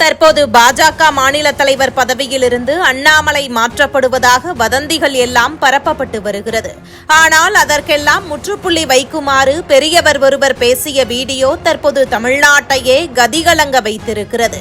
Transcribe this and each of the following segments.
தற்போது பாஜக மாநில தலைவர் பதவியிலிருந்து அண்ணாமலை மாற்றப்படுவதாக வதந்திகள் எல்லாம் பரப்பப்பட்டு வருகிறது. ஆனால் அதற்கெல்லாம் முற்றுப்புள்ளி வைக்குமாறு பெரியவர் ஒருவர் பேசிய வீடியோ தற்போது தமிழ்நாட்டையே கதிகலங்க வைத்திருக்கிறது.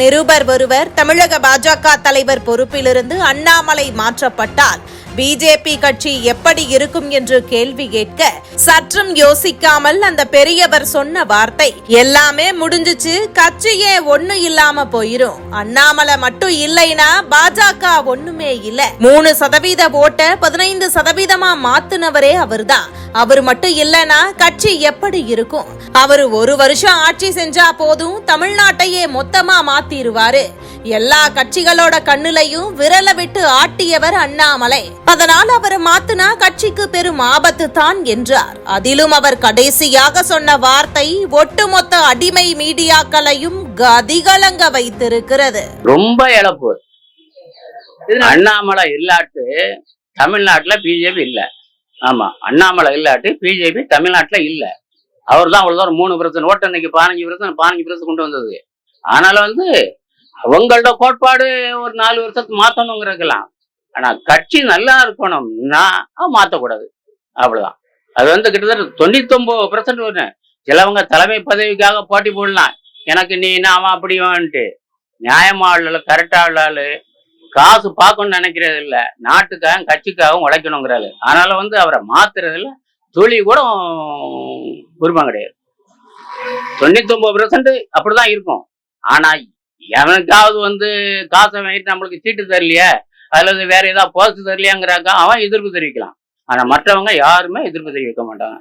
நிருபர் ஒருவர் தமிழக பாஜக தலைவர் பொறுப்பிலிருந்து அண்ணாமலை மாற்றப்பட்டால் பிஜேபி கட்சி எப்படி இருக்கும் என்று கேள்வி கேட்க சற்றும் யோசிக்காமல் அந்த பெரியவர் சொன்ன வார்த்தை எல்லாமே முடிஞ்சுச்சு கட்சியே ஒண்ணு இல்லாம போயிரும். அண்ணாமலை மட்டும் இல்லைனா பாஜக ஒண்ணுமே இல்ல. மூணு சதவீத ஓட்ட பதினைந்து சதவீதமா மாத்துனவரே அவர்தான். அவர் மட்டும் இல்லனா கட்சி எப்படி இருக்கும்? அவர் ஒரு வருஷம் ஆட்சி செஞ்சா போதும் தமிழ்நாட்டையே மொத்தமா மாத்திருவாரு. எல்லா கட்சிகளோட கண்ணுலையும் விரல விட்டு ஆட்டியவர் அண்ணாமலை. அதனால் அவர் மாத்தினா கட்சிக்கு பெரும் ஆபத்து தான் என்றார். அதிலும் அவர் கடைசியாக சொன்ன வார்த்தை ஒட்டுமொத்த அடிமை மீடியாக்களையும் கதிகலங்க வைத்திருக்கிறது. ரொம்ப இழப்பு. அண்ணாமலை இல்லாட்டு தமிழ்நாட்டுல பிஜேபி இல்ல. ஆமா அண்ணாமலை இல்லாட்டு பிஜேபி தமிழ்நாட்டுல இல்ல. அவர் தான் அவ்வளவுதான் ஒரு மூணு பிரச்சனை ஓட்டு அன்னைக்கு பதினஞ்சு பிரச்சனை பதினஞ்சு பிரச்சனை கொண்டு வந்தது. ஆனாலும் வந்து அவங்களோட கோட்பாடு ஒரு நாலு வருஷத்துக்கு மாத்தணுங்கிறதுக்கெல்லாம் ஆனா கட்சி நல்லா இருக்கணும்னா மாத்தக்கூடாது. அவ்வளவுதான். அது வந்து கிட்டத்தட்ட தொண்ணூத்தி ஒன்பது பர்சன்ட் சிலவங்க தலைமை பதவிக்காக போட்டி போடலாம். எனக்கு நீ நாம அப்படி வந்துட்டு நியாயமா ஆளு கரெக்டா ஆளு காசு பார்க்கணும்னு நினைக்கிறது இல்லை. நாட்டுக்காகவும் கட்சிக்காகவும் உழைக்கணுங்கிறாரு அதனால வந்து அவரை மாத்துறதுல துளி கூட விருப்பம் கிடையாது. தொண்ணூத்தி ஒன்பது பெர்சன்ட் அப்படிதான் இருக்கும். ஆனா எவனுக்காவது வந்து காசை வாங்கிட்டு நம்மளுக்கு சீட்டு தரலையே? அல்லது வேற ஏதாவது போஸ்ட் தெரியலையாங்கிறாங்க அவன் எதிர்ப்பு தெரிவிக்கலாம். ஆனா மற்றவங்க யாருமே எதிர்ப்பு தெரிவிக்க மாட்டாங்க.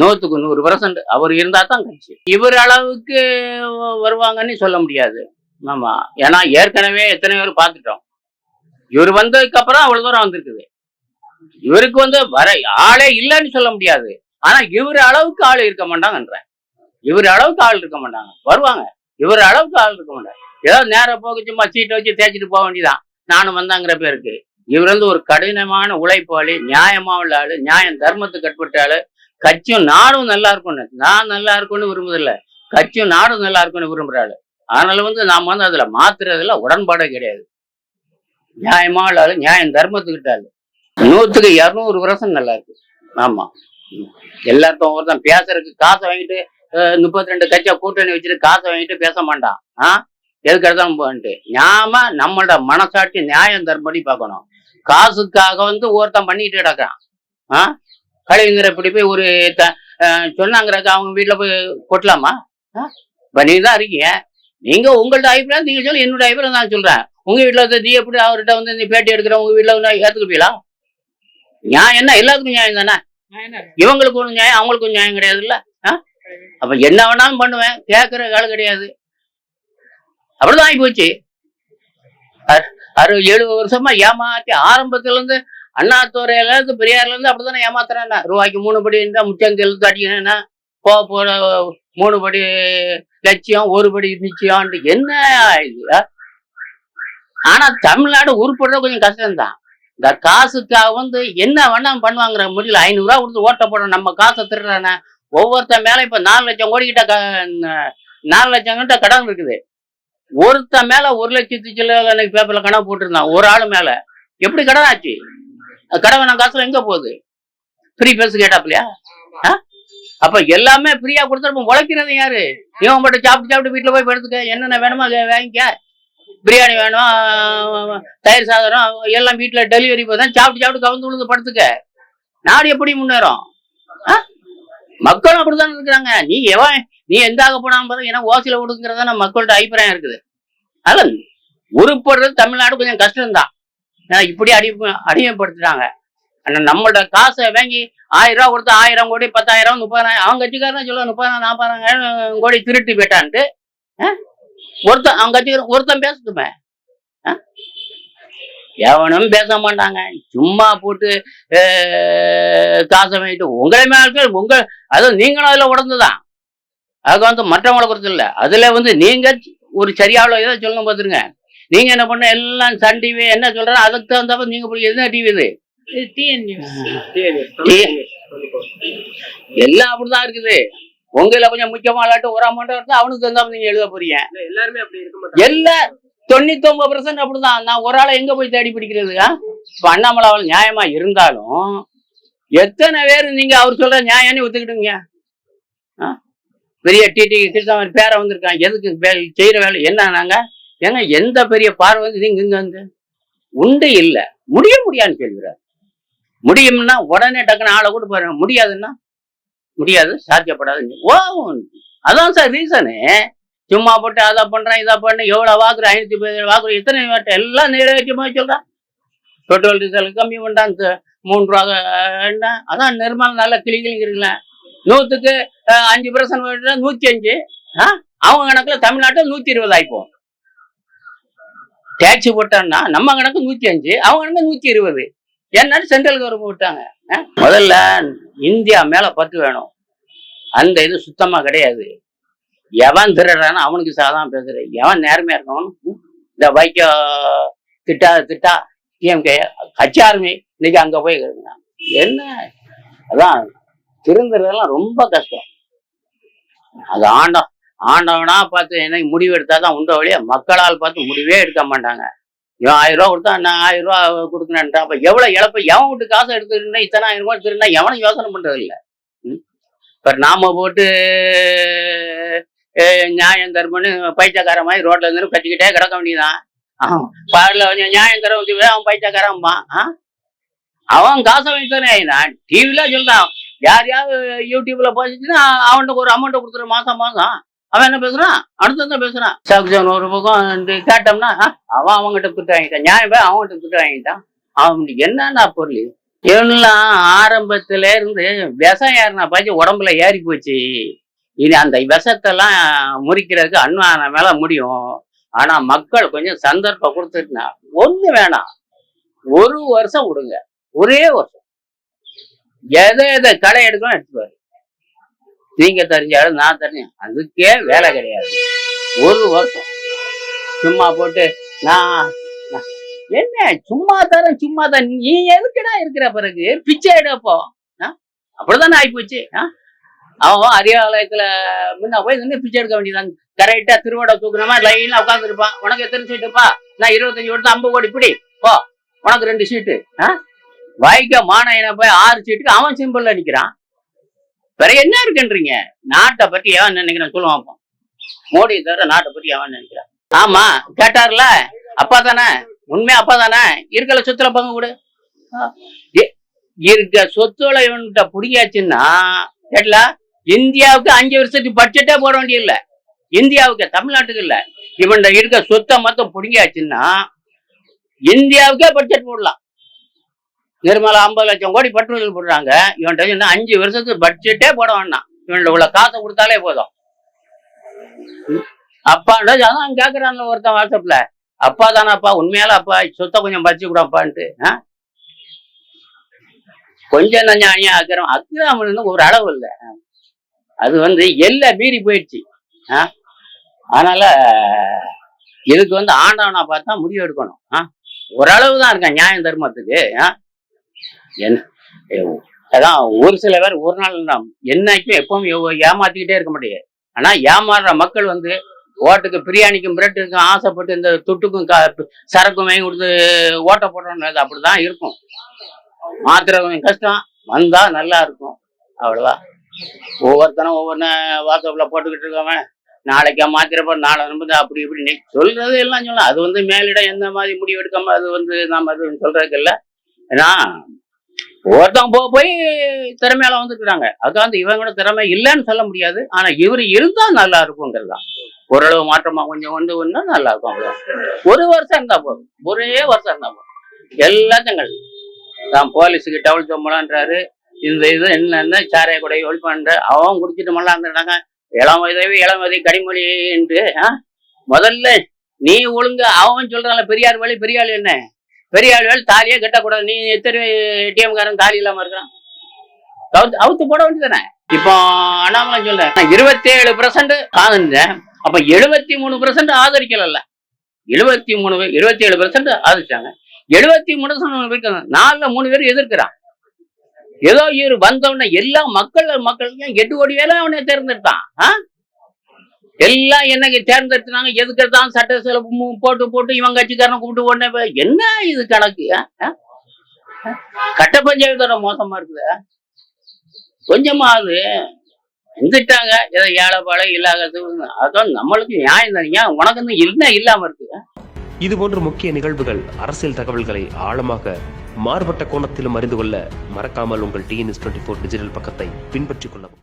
நூத்துக்கு நூறு பர்சன்ட் அவர் இருந்தா தான் கட்சி. இவர் அளவுக்கு வருவாங்கன்னு சொல்ல முடியாது. ஆமா. ஏன்னா ஏற்கனவே எத்தனை பேர் பார்த்துட்டோம். இவர் வந்ததுக்கு அப்புறம் அவ்வளவு தூரம் வந்திருக்குது. இவருக்கு வந்து வர ஆளே இல்லைன்னு சொல்ல முடியாது. ஆனா இவர் அளவுக்கு ஆள் இருக்க மாட்டாங்கன்றேன். இவர் அளவுக்கு ஆள் இருக்க மாட்டாங்க. வருவாங்க. இவர் அளவுக்கு ஆள் இருக்க மாட்டாங்க. ஏதாவது நேரம் போக சும்மா சீட்டை வச்சு தேய்ச்சிட்டு போக வேண்டியதான் நானும் வந்தாங்கிற பேருக்கு. இவர் வந்து ஒரு கடினமான உழைப்பாளி நியாயமா உள்ள ஆளு நியாயம் தர்மத்துக்கு கட்பட்ட ஆளு. கட்சியும் நாடும் நல்லா இருக்கும்னு. நான் நல்லா இருக்கும்னு விரும்புதில்ல கட்சியும் நாடும் நல்லா இருக்கும்னு விரும்புறாள் அதனால வந்து நாம வந்து அதுல மாத்துறதுல உடன்பாடே கிடையாது. நியாயமா உள்ள ஆளு நியாயம் தர்மத்துக்கிட்ட ஆளு. நூத்துக்கு இருநூறு வருஷம் நல்லா இருக்கு. ஆமா. எல்லாருக்கும் ஒருத்தன் பேசுறதுக்கு காசை வாங்கிட்டு முப்பத்தி ரெண்டு கட்சியா கூட்டணி வச்சுட்டு காசை வாங்கிட்டு பேச மாட்டான். ஆஹ் எதுக்கு எடுத்தாலும் போன்ட்டு. ஞாபக நம்மளோட மனசாட்சி நியாயம் தர்மடி பார்க்கணும். காசுக்காக வந்து ஒருத்தன் பண்ணிட்டு கிடக்கான் ஆ? கழிவுங்கிற இப்படி போய் ஒரு சொன்னாங்கிறக்க அவங்க வீட்டில் போய் கொட்டலாமா? பண்ணி தான் இருக்கீங்க. நீங்கள் உங்கள்ட்ட அபிப்பிராயம் நீங்க சொல்லி. என்னோட அபிப்பிராயம் நான் உங்கள் வீட்டில் வந்து நீ எப்படி அவர்கிட்ட வந்து நீ பேட்டி எடுக்கிற? உங்கள் வீட்டில் வந்து ஏற்றுக்குப்பீங்களா நியாயம் என்ன? எல்லாத்துக்கும் நியாயம் தானே? இவங்களுக்கு ஒரு நியாயம் அவங்களுக்கு ஒரு நியாயம் கிடையாது அப்போ என்ன வேணாலும் பண்ணுவேன். கேட்குற வேலை கிடையாது. அப்படிதான் ஆகி போச்சு. அறுபது எழுபது வருஷமா ஏமாத்தி ஆரம்பத்துல இருந்து அண்ணாத்துறையில இருந்து பெரியார்ல இருந்து அப்படிதானே ஏமாத்துறேன்னா? ரூபாய்க்கு மூணு படி இருந்தா முச்சம் எழுத்து அடிக்கணும்னா போக போற மூணு படி லட்சியம் ஒரு படி நிச்சயம் என்ன இது? ஆனா தமிழ்நாடு உருப்படுறது கொஞ்சம் கஷ்டம்தான். இந்த காசுக்காக வந்து என்ன வேணா பண்ணுவாங்கிற முடியல. ஐநூறுரூவா கொடுத்து ஓட்ட போடணும் நம்ம காசை திருடுறானே. ஒவ்வொருத்தன் மேல இப்ப நாலு லட்சம் கோடி கிட்ட நாலு லட்சம் கிட்ட கடன் இருக்குது. ஒருத்தன் மேல ஒரு லட்சத்தி சில அன்னைக்கு பேப்பர்ல கனவு போட்டிருந்தான். ஒரு ஆள் மேல. எப்படி கடன் ஆச்சு? கடவுள் காசுல எங்க போகுது? ஃப்ரீ பேசு கேட்டாப்லையா அப்ப எல்லாமே ஃப்ரீயா கொடுத்துருப்போம் உழைக்கிறது யாரு? இவன் மட்டும் சாப்பிட்டு சாப்பிட்டு வீட்டுல போய் படுத்துக்க. என்னென்ன வேணுமோ வாங்கிக்க. பிரியாணி வேணும் தயிர் சாதனம் எல்லாம் வீட்டுல டெலிவரி போதான் சாப்பிட்டு சாப்பிட்டு கவுந்து விழுந்து படுத்துக்க. நாடு எப்படி முன்னேறும்? மக்களும் அப்படித்தான் இருக்கிறாங்க. நீ எவன் நீ எந்த ஆக போனாலும் பாரு ஏன்னா ஓசில விடுங்கிறத நம்ம மக்கள்கிட்ட அபிப்பிராயம் இருக்குது. அதனால உருப்படுறது தமிழ்நாடு கொஞ்சம் கஷ்டம்தான். ஏன்னா இப்படி அடி அடிமைப்படுத்துறாங்க ஆனா நம்மளோட காசை வாங்கி ஆயிரம் ரூபா கொடுத்து ஆயிரம் கோடி பத்தாயிரம் முப்பதாயிரம் அவங்க கட்சிக்காரன் சொல்ல முப்பதாயிரம் நாற்பதாயிரம் கோடி திருட்டு போயிட்டான்ட்டு. ஒருத்தன் அவங்க கட்சிக்காரன் ஒருத்தன் பேசட்டுமே. எவனும் பேச மாட்டாங்க. சும்மா போட்டு காசை வாங்கிட்டு உங்களை மேல உங்க அதுவும் நீங்களும் அதுல உடந்துதான். அதுக்கு வந்து மற்றவங்களை பொறுத்து இல்லை. அதுல வந்து நீங்க ஒரு சரியாவில் ஏதோ சொல்லுங்க பார்த்துருங்க. நீங்க என்ன பண்ண எல்லாம் சன் டிவி என்ன சொல்ற அதுக்கு தகுந்தப்ப நீங்க போய் என்ன டிவி இது? எல்லாம் அப்படிதான் இருக்குது. உங்களை கொஞ்சம் முக்கியமா இல்லாட்டும் ஒரு அமௌண்ட் இருந்தா அவனுக்கு தந்தா நீங்க எழுத போறீங்க. எல்லாருமே அப்படி இருக்க மாட்டாங்க. எல்லா தொண்ணூத்தி ஒன்பது பர்சன்ட் அப்படிதான். நான் ஒரு ஆளை எங்க போய் தேடி பிடிக்கிறது? ஆ? இப்ப அண்ணாமலை அவள் நியாயமா இருந்தாலும் எத்தனை பேர் நீங்க அவர் சொல்ற நியாயம்னு ஒத்துக்கிடுங்க ஆ? பெரிய டிடி கிருஷ்ணாமன் பேரை வந்திருக்கான் எதுக்கு வே- செய்யற வேலை? என்னன்னாங்க? ஏங்க எந்த பெரிய பார்வை வந்து நீங்க இங்க வந்து? உண்டு இல்லை. முடிய முடியாதுன்னு சொல்கிறார் முடியும்னா உடனே டக்குன்னு ஆளை கூட பாருங்க முடியாதுன்னா? முடியாது சாத்தியப்படாது. ஓ அதான் சார் ரீசனு சும்மா போட்டு அதை பண்றேன் இதை பண்ண எவ்வளவு வாக்குற? ஐநூத்தி பதினேழு வாக்குற எத்தனை வாட்டு? எல்லாம் நிறைவேற்றமா சொல்றான் பெட்ரோல் டீசல் கம்மி பண்ணான் மூன்று ரூபா என்ன? அதான் நிர்மல் நல்ல கிளி. நூற்றுக்கு நூத்துக்கு அஞ்சு பர்சன்ட் நூத்தி அஞ்சு. அவங்க கணக்குல தமிழ்நாட்டில் நூத்தி இருபது ஆயிப்போம். டேக்ஸ் போட்டான்னா நம்ம கணக்கு நூத்தி அஞ்சு அவங்க கணக்கு நூத்தி இருபது. என்னன்னு சென்ட்ரல் கவர்மெண்ட் விட்டாங்க முதல்ல இந்தியா மேல பத்து வேணும். அந்த இது சுத்தமா கிடையாது. எவன் திருடுறானோ அவனுக்கு சாதான் பேசுகிறேன் எவன் நேர்மையா இருக்கவன் இந்த வைக்க திட்டா திட்டா டிஎம்கே கட்சி ஆர்மி இன்னைக்கு அங்க போய் கிடக்குறான். என்ன? அதான் திருந்துறதெல்லாம் ரொம்ப கஷ்டம். அது ஆண்ட ஆண்டவனா பார்த்து எனக்கு முடிவு எடுத்தாதான் உண்ட வழியா மக்களால் பார்த்து முடிவே எடுக்க மாட்டாங்க. இவன் ஆயிரம் ரூபா கொடுத்தா நான் ஆயிரம் ரூபா கொடுக்கணுன்ட்டா அப்ப எவ்வளவு இழப்பு? எவன் விட்டு காசு எடுத்துருந்தா இத்தனை ஆயிரம் ரூபாய் திருந்தா எவனும் யோசனை பண்றது இல்ல இப்ப நாம போட்டு நியாயம் தர்மன்னு பைத்தியக்கார மாதிரி ரோட்ல இருந்து கட்டிக்கிட்டே கிடக்க வேண்டியதான் பாடல கொஞ்சம் நியாயம் தர அவன் பைத்தியக்காரம்மா அவன் காசை வைத்தானே நான் டிவில சொல்றான். யார் யார் யூடியூப்ல போச்சுன்னா அவன்கிட்ட ஒரு அமௌண்ட் கொடுத்துரு மாசம் மாசம். அவன் என்ன பேசுறான்? அடுத்ததான் பேசுறான். சாக்சன் ஒரு பக்கம் கேட்டோம்னா அவன் அவங்ககிட்ட குத்து வாங்கிட்டான். நியாயம் போய் அவங்ககிட்ட குத்து வாங்கிட்டான். அவனுக்கு என்னன்னா பொருள்? எல்லாம் ஆரம்பத்துல இருந்து விஷம் ஏறினா பாய்ச்சி உடம்புல ஏறி போச்சு. இனி அந்த விஷத்தெல்லாம் முறிக்கிறதுக்கு அன்வான மேல முடியும். ஆனா மக்கள் கொஞ்சம் சந்தர்ப்பம் கொடுத்துட்டுனா ஒண்ணு வேணாம். ஒரு வருஷம் விடுங்க. ஒரே வருஷம். எதை எதை களை எடுக்கணும் எடுத்துப்பாரு நீங்க தெரிஞ்சாலும் நான் தெரிஞ்சேன் அதுக்கே வேலை கிடையாது. ஒரு வருஷம். சும்மா போட்டு நான் என்ன சும்மா தரேன் சும்மா தான் நீ எதுக்குடா இருக்கிற பிறகு? பிச்சை எடுப்போ அப்படிதானே ஆயிப்போச்சு. போச்சு அவன் அரியாலயத்துல முன்ன போய் நின்று பிச்சை எடுக்க வேண்டியதான் கரெக்டா திருவடை தூக்குனமா லைன்ல உட்காந்துருப்பான் உனக்கு எத்தனை சீட்டுப்பா நான் இருபத்தஞ்சு ஓட்டு ஐம்பது கோடி. பிடி. போ. உனக்கு ரெண்டு சீட்டு ஆஹ் வாய்க்க மானயனை போய் ஆறு சீட்டுக்கு அவன் சிம்பிள்ல நிக்கிறான். வேற என்ன இருக்குன்றீங்க? நாட்டை பத்தி எவன் நினைக்கிறான் சொல்லுவான் அப்போ. மோடி தவிர நாட்டை பத்தி எவன் நினைக்கிறான்? ஆமா கேட்டார்ல அப்பா தானே உண்மையா அப்பா தானே இருக்கல சொத்துல பங்கு கொடு. இருக்க சொத்துல இவன்கிட்ட புடியாச்சுன்னா கேட்டல இந்தியாவுக்கு அஞ்சு வருஷத்துக்கு பட்ஜெட்டே போட வேண்டியதில்ல. இந்தியாவுக்கு தமிழ்நாட்டுக்கு இல்ல. இவன் இருக்க சொத்தை மொத்தம் புடுங்கியாச்சுன்னா இந்தியாவுக்கே பட்ஜெட் போடலாம். நிர்மலா ஐம்பது லட்சம் கோடி பட்ரோல் போடுறாங்க. இவன்கிட்ட இன்னும் அஞ்சு வருஷத்துக்கு பட்ஜெட்டே போட வேண்டாம் இவன்கிட்ட உள்ள காசை கொடுத்தாலே போதும். அப்பான்றது அதான் கேக்குறான்ல ஒருத்தன் வாட்ஸ்அப்ல அப்பா தானப்பா உண்மையால அப்பா சொத்தை கொஞ்சம் பறிச்சு கூடப்பான்ட்டு. கொஞ்சம் நஞ்சம் அணியா அக்கிரம் அக்கிராமன் ஒரு அளவு இல்லை. அது வந்து எல்லை மீறி போயிடுச்சு. அதனால இதுக்கு வந்து ஆண்டவனா பார்த்தா முடிவு எடுக்கணும். ஓரளவு தான் இருக்கேன் நியாயம் தர்மத்துக்கு. ஆ? என்ன? அதான் ஒரு சில பேர் ஒரு நாள் நாம் என்னைக்கும் எப்பவும் ஏமாத்திக்கிட்டே இருக்க முடியாது ஆனா ஏமாறுற மக்கள் வந்து ஓட்டுக்கு பிரியாணிக்கும் பிரெட்டுக்கும் ஆசைப்பட்டு இந்த துட்டுக்கும் சரக்கும் வாங்கி கொடுத்து ஓட்ட போடுறோம் அப்படிதான் இருக்கும். மாத்திரை கஷ்டம். வந்தா நல்லா இருக்கும். அவ்வளவுதான் ஒவ்வொருத்தனும் ஒவ்வொன்று வாட்ஸ்அப்ல போட்டுக்கிட்டு இருக்கவன். நாளைக்கா மாத்திரப்ப நாளை நம்புது அப்படி இப்படி நீ சொல்றது எல்லாம் சொல்லலாம். அது வந்து மேலிடம் எந்த மாதிரி முடிவு எடுக்காம அது வந்து நாம் அது சொல்றதுக்கு இல்லை. ஏன்னா ஒருத்தவங்க போ போய் திறமையால வந்துருக்குறாங்க அது வந்து இவங்களோட திறமை இல்லைன்னு சொல்ல முடியாது. ஆனா இவர் இருந்தா நல்லா இருக்குங்கிறது தான். ஓரளவு மாற்றமா கொஞ்சம் கொண்டு வந்தா நல்லா இருக்கும் அவ்வளவுதான். ஒரு வருஷம் இருந்தா போதும். ஒரே வருஷம் இருந்தா போதும். எல்லாத்தையும் கழி தான் போலீஸுக்கு டவுல் சம்பளம்ன்றாரு இந்த இது என்னென்ன சாரைய கொடை ஒழிப்பான்ற அவன் குடிச்சிட்டு மல்லாம் இருந்தாங்க இளம் வயதவி இளம் வயதை கனிமொழின்ட்டு ஆ? முதல்ல நீ ஒழுங்கா அவன் சொல்றான்ல பெரியார் வழி பெரியாள் என்ன? பெரிய வேலை தாலியே கட்டக்கூடாது. நீ எத்தனை ஏடிஎம் காரன் தாலி இல்லாம இருக்கிறான்? அவுத்து அவுத்து போட வேண்டியதானே இப்போ அண்ணாமலை சொல்றேன் இருபத்தி ஏழு பர்சன்ட் ஆகுந்தேன் அப்ப எழுபத்தி மூணு பர்சன்ட் ஆதரிக்கல எழுபத்தி மூணு இருபத்தி ஏழு பர்சன்ட் ஆதரிச்சாங்க. எழுபத்தி மூணு பேருக்கு நாலுல மூணு பேர் எதிர்க்கிறான். ஏதோ இவர் வந்தவன எல்லா மக்கள் மக்கள் எட்டு கோடி வேலை அவனை தேர்ந்தெடுத்தான். எல்லாம் என்னங்க தேர்ந்தெடுத்துனாங்க. எதுக்கு எடுத்தாலும் சட்ட செலவு போட்டு போட்டு இவன் கட்சிக்காரன் கூப்பிட்டு உடனே என்ன இது கணக்கு? கட்ட பஞ்சாயத்தோட மோசமா இருக்குது? கொஞ்சமாவது வந்துட்டாங்க ஏதோ ஏழை இல்லாத அதான் நம்மளுக்கு நியாயம் தானே. உனக்கு வந்து என்ன இல்லாம இருக்கு? இதுபோன்ற முக்கிய நிகழ்வுகள் அரசியல் தகவல்களை ஆழமாக மாறுபட்ட கோணத்திலும் அறிந்து கொள்ள மறக்காமல் உங்கள் டிஎன்எஸ் டுவெண்ட்டி ஃபோர் டிஜிட்டல் பக்கத்தை பின்பற்றிக் கொள்ளவும்.